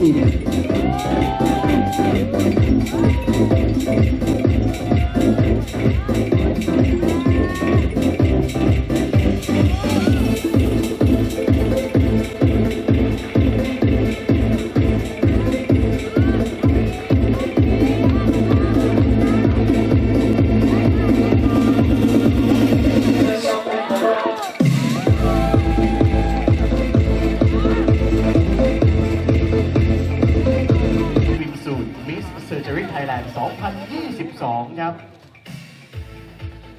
จิต 2022 ครับ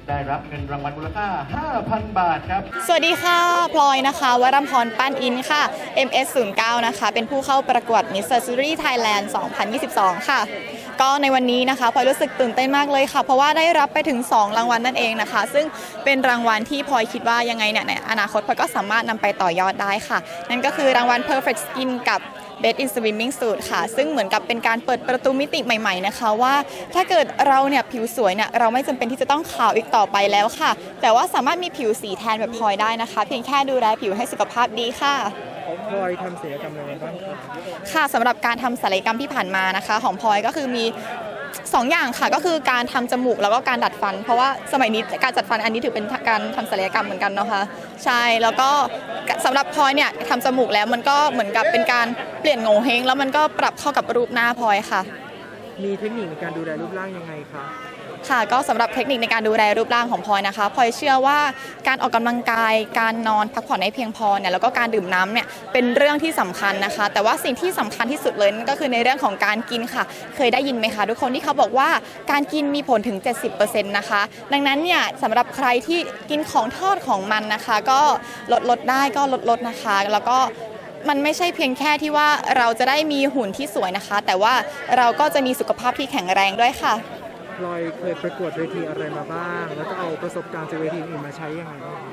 ได้รับเงินรางวัลมูลค่า 5,000 บาทครับ สวัสดีค่ะ พลอยนะคะ วรัมพรปั้นอินค่ะ MS09 นะคะ เป็นผู้เข้าประกวด Miss Surgery Thailand 2022 ค่ะ ก็ในวันนี้นะคะ พลอยรู้สึกตื่นเต้นมากเลยค่ะ เพราะว่าได้รับไปถึง 2 รางวัลนั่นเองนะคะ ซึ่งเป็นรางวัลที่พลอยคิดว่ายังไงเนี่ยในอนาคตพลอยก็สามารถนำไปต่อยอดได้ค่ะ นั่นก็คือรางวัล Perfect Skin กับ Best in Swimming Suit ค่ะ ซึ่งเหมือนกับเป็นการเปิดประตูมิติใหม่ ๆ นะคะว่า ถ้าเกิดเราเนี่ยผิวสวยเนี่ยเราไม่จำเป็นที่จะต้องขาวอีกต่อไปแล้วค่ะ แต่ว่าสามารถมีผิวสีแทนแบบพลอยได้นะคะ เพียงแค่ดูแลผิวให้สุขภาพดีค่ะของพลอยทำศัลยกรรมอะไรบ้างครับค่ะสำหรับการทำศัลยกรรมที่ผ่านมานะคะ ของพลอยก็คือมี2อย่างค่ะก็คือการทำจมูกแล้วก็การดัดฟัน เพราะว่าสมัยนี้การจัดฟันอันนี้ถือเป็นการทำศัลยกรรมเหมือนกันเนาะคะใช่แล้วก็สำหรับพลอยเนี่ยทำจมูกแล้วมันก็เหมือนกับเป็นการเปลี่ยนโงเฮงแล้วมันก็ปรับเข้ากับรูปหน้าพลอยค่ะ มีเทคนิคในการดูแลรูปร่างยังไงคะ ค่ะก็สำหรับเทคนิคในการดูแลรูปร่างของพลอยนะคะพลอยเชื่อว่าการออกกำลังกาย การนอนพักผ่อนให้เพียงพอเนี่ยแล้วก็การดื่มน้ำเนี่ยเป็นเรื่องที่สำคัญนะคะ แต่ว่าสิ่งที่สำคัญที่สุดเลยนั่นก็คือในเรื่องของการกินค่ะ เคยได้ยินไหมคะทุกคนที่เขาบอกว่าการกินมีผลถึง 70%นะคะ ดังนั้นเนี่ยสำหรับใครที่กินของทอดของมันนะคะ ก็ลดลดได้ก็ลดลดนะคะ แล้วก็มันไม่ใช่เพียงแค่ที่ว่าเราจะได้มีหุ่นที่สวยนะคะ แต่ว่าเราก็จะมีสุขภาพที่แข็งแรงด้วยค่ะ ลอยเคยประกวดเวทีอะไรมาบ้าง แล้วก็เอาประสบการณ์จากเวทีอื่นมาใช้ยังไงบ้างคะ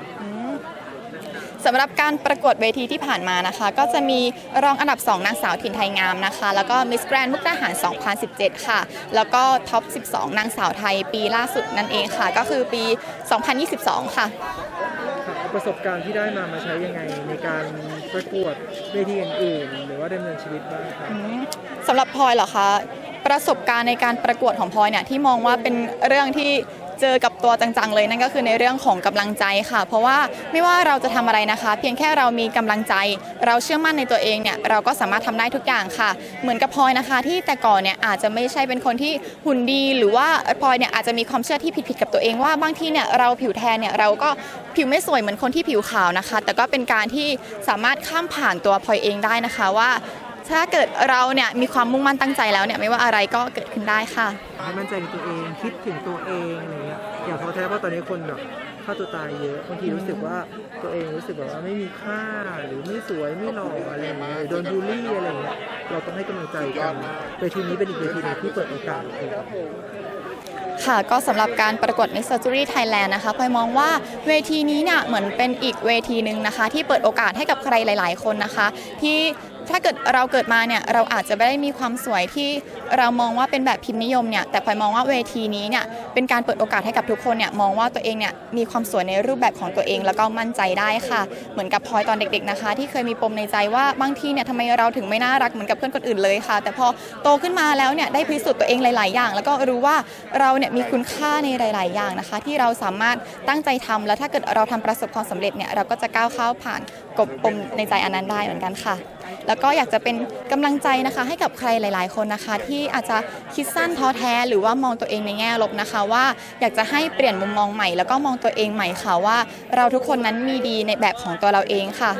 สำหรับการประกวดเวทีที่ผ่านมานะคะ ก็จะมีรองอันดับ 2 นางสาวถิ่นไทยงามนะคะ แล้วก็มิสแกรนมุกดาหาร 2017 ค่ะ แล้วก็ท็อป 12 นางสาวไทยปีล่าสุดนั่นเองค่ะ ก็คือปี 2022ค่ะค่ะเอาประสบการณ์ที่ได้มามาใช้ยังไงในการประกวดเวทีอื่นๆหรือว่าดำเนินชีวิตบ้างคะสำหรับพลอยเหรอคะ ประสบการณ์ในการประกวดของพลอยเนี่ยที่มองว่าเป็นเรื่องที่เจอกับตัวจังๆเลยนั่นก็คือในเรื่องของกำลังใจค่ะ เพราะว่าไม่ว่าเราจะทำอะไรนะคะ เพียงแค่เรามีกำลังใจ เราเชื่อมั่นในตัวเองเนี่ยเราก็สามารถทำได้ทุกอย่างค่ะ เหมือนกับพลอยนะคะ ที่แต่ก่อนเนี่ยอาจจะไม่ใช่เป็นคนที่หุ่นดีหรือว่าพลอยเนี่ยอาจจะมีความเชื่อที่ผิดๆกับตัวเองว่าบางทีเนี่ยเราผิวแทนเนี่ยเราก็ผิวไม่สวยเหมือนคนที่ผิวขาวนะคะ แต่ก็เป็นการที่สามารถข้ามผ่านตัวพลอยเองได้นะคะว่า ถ้าเกิดเราเนี่ยมีความมุ่งมั่นตั้งใจแล้วเนี่ยไม่ว่าอะไรก็เกิดขึ้นได้ค่ะให้มั่นใจในตัวเองคิดถึงตัวเองอะไรเงี้ยอย่าท้อแท้เพราะตอนนี้คนแบบฆ่าตัวตายเยอะบางทีรู้สึกว่าตัวเองรู้สึกแบบว่าไม่มีค่าหรือไม่สวยไม่หล่ออะไรอย่างเงี้ยหรือโดนบูลลี่อะไรเงี้ยเราต้องให้กำลังใจกันเวทีนี้เป็นอีกเวทีหนึงที่เปิดโอกาสเลยค่ะก็สำหรับการประกวด Miss Surgery Thailand นะคะพลอยมองว่าเวทีนี้เนี่ยเหมือนเป็นอีกเวทีหนึ่งนะคะ ที่เปิดโอกาสให้กับใครหลาย ๆ คนนะคะ ที่ ถ้าเกิดเราเกิดมาเนี่ยเราอาจจะไม่ได้มีความสวยที่เรามองว่าเป็นแบบพิมพ์นิยมเนี่ยแต่พลอยมองว่าเวทีนี้เนี่ยเป็นการเปิดโอกาสให้กับทุกคนเนี่ยมองว่าตัวเองเนี่ยมีความสวยในรูปแบบของตัวเองแล้วก็มั่นใจได้ค่ะ เหมือนกับพลอยตอนเด็ก ๆนะคะ ที่เคยมีปมในใจว่าบางทีเนี่ยทำไมเราถึงไม่น่ารักเหมือนกับเพื่อนคนอื่นเลยค่ะ แต่พอโตขึ้นมาแล้วเนี่ยได้พิสูจน์ตัวเองหลาย ๆ อย่าง แล้วก็รู้ว่าเราเนี่ยมีคุณค่าในหลาย ๆ อย่างนะคะ ที่เราสามารถตั้งใจทำแล้วถ้าเกิดเราทำประสบความสำเร็จเนี่ยเราก็จะก้าวเข้าผ่านกบปมในใจอันนั้นได้เหมือนกันค่ะ แล้วก็อยากจะเป็นกำลังใจนะคะให้กับใครหลาย ๆ คนนะคะ ที่อาจจะคิดสั้นท้อแท้หรือว่ามองตัวเองในแง่ลบนะคะ ว่าอยากจะให้เปลี่ยนมุมมองใหม่ แล้วก็มองตัวเองใหม่ค่ะว่า เราทุกคนนั้นมีดีในแบบของตัวเราเองค่ะ